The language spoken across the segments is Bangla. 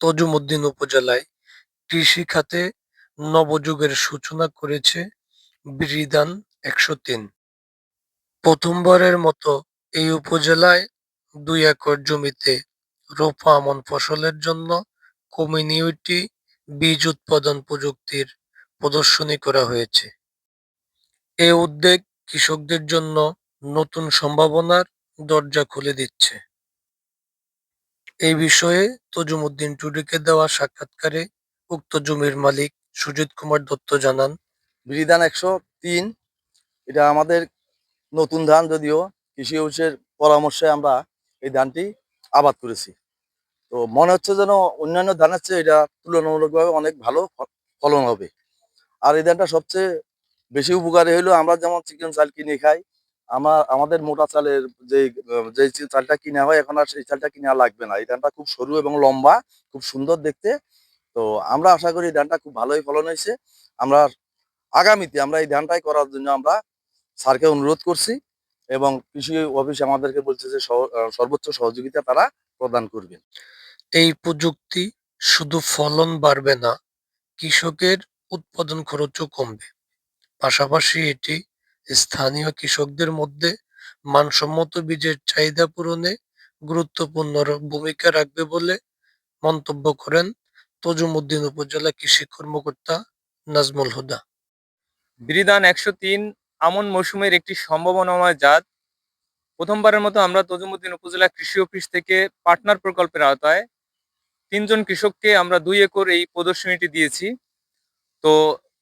তজুমউদ্দিন উপজেলায় কৃষি খাতে নবযুগের সূচনা করেছে বিরিধান একশো তিন। প্রথমবারের মতো এই উপজেলায় দুই একর জমিতে রোপা আমন ফসলের জন্য কমিউনিটি বীজ উৎপাদন প্রযুক্তির প্রদর্শনী করা হয়েছে। এ উদ্যোগ কৃষকদের জন্য নতুন সম্ভাবনার দরজা খুলে দিচ্ছে। এই বিষয়ে তজুমউদ্দিন টুডেকে দেওয়া সাক্ষাৎকারে উক্ত জমির মালিক সুজিত কুমার দত্ত জানান। বিধান একশো তিন, এটা আমাদের নতুন ধান যদিও কৃষি অফিসের পরামর্শে আমরা এই ধানটি আবাদ করেছি। তো মনে হচ্ছে যেন অন্যান্য ধানের চেয়ে এটা তুলনামূলকভাবে অনেক ভালো ফলন হবে। আর এই ধানটা সবচেয়ে বেশি উপকারী হলো আমরা যেমন চিকেন চাল কিনে খাই আমার, আমাদের মোটা চালের যে যে চালটা কিনা হয়, এখন আর সেই চালটা কিনা লাগবে না। এই ধানটা খুব সরু এবং লম্বা, খুব সুন্দর দেখতে। তো আমরা আশা করি ধানটা খুব ভালোই ফলন হয়েছে। আমরা আগামীতে আমরা এই ধানটাই করার জন্য আমরা স্যারকে অনুরোধ করছি এবং কৃষি অফিস আমাদেরকে বলছে যে সর্বোচ্চ সহযোগিতা তারা প্রদান করবেন। এই প্রযুক্তি শুধু ফলন বাড়বে না, কৃষকের উৎপাদন খরচও কমবে। পাশাপাশি এটি স্থানীয় কৃষকদের মধ্যে মানসম্মত বীজের চাহিদা পূরণে গুরুত্বপূর্ণ ভূমিকা রাখবে বলে মন্তব্য করেন তজুমুদ্দিন উপজেলা কৃষি কর্মকর্তা নাজমুল হুদা। বিরিধান একশো তিন আমন মৌসুমের একটি সম্ভাবনাময় জাত। প্রথমবারের মতো আমরা তজুমুদ্দিন উপজেলা কৃষি অফিস থেকে পার্টনার প্রকল্পের আওতায় তিনজন কৃষককে আমরা দুই একর এই প্রদর্শনীটি দিয়েছি। তো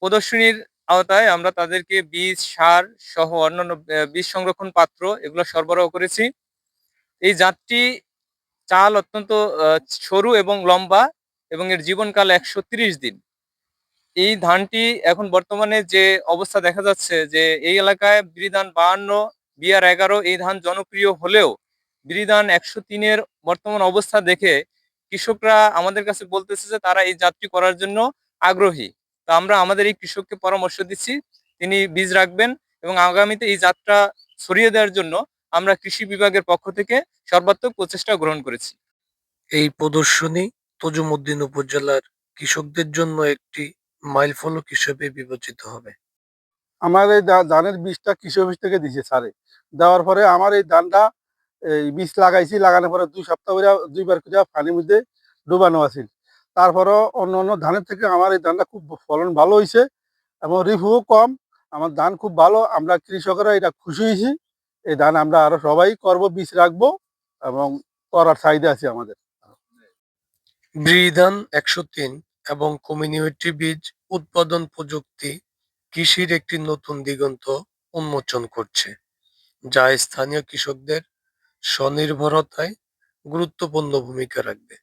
প্রদর্শনীর আওতায় আমরা তাদেরকে বীজ, সার সহ অন্যান্য বীজ সংরক্ষণ পাত্র এগুলো সরবরাহ করেছি। এই জাতটি চাল অত্যন্ত সরু এবং লম্বা এবং এর জীবনকাল একশো ত্রিশ দিন। এই ধানটি এখন বর্তমানে যে অবস্থা দেখা যাচ্ছে যে এই এলাকায় বিরিধান বাহান্ন বিআর এগারো, এই ধান জনপ্রিয় হলেও বিরিধান একশো তিনের বর্তমান অবস্থা দেখে কৃষকরা আমাদের কাছে বলতেছে যে তারা এই জাতটি করার জন্য আগ্রহী। তো আমরা আমাদের এই কৃষককে পরামর্শ দিচ্ছি তিনি বীজ রাখবেন এবং আগামীতে এই যাত্রা ছড়িয়ে দেওয়ার জন্য আমরা কৃষি বিভাগের পক্ষ থেকে সর্বাত্মক প্রচেষ্টা গ্রহণ করেছি। এই প্রদর্শনী তজুমউদ্দিন উপজেলার কৃষকদের জন্য একটি মাইলফলক হিসেবে বিবেচিত হবে। আমার এই ধানের বীজটা কৃষি অফিস থেকে দিছে স্যারে। দেওয়ার পরে আমার এই ধানটা এই বীজ লাগাইছি লাগানোর পরে দুই সপ্তাহ করে দুইবার করে পানির মধ্যে ডুবানো আছিল তারপরও অন্য অন্য ধানের থেকে আমার এই ধানটা খুব ফলন ভালো হয়েছে এবং রিফুও কম, আমার ধান খুব ভালো, আমরা কৃষকরা এটা খুশি হয়েছি। এই ধান আমরা আরও সবাই করব, বীজ রাখব এবং করার চাহিদা আছে আমাদের। বিধান একশো তিন এবং কমিউনিটি বীজ উৎপাদন প্রযুক্তি কৃষির একটি নতুন দিগন্ত উন্মোচন করছে, যা স্থানীয় কৃষকদের স্বনির্ভরতায় গুরুত্বপূর্ণ ভূমিকা রাখবে।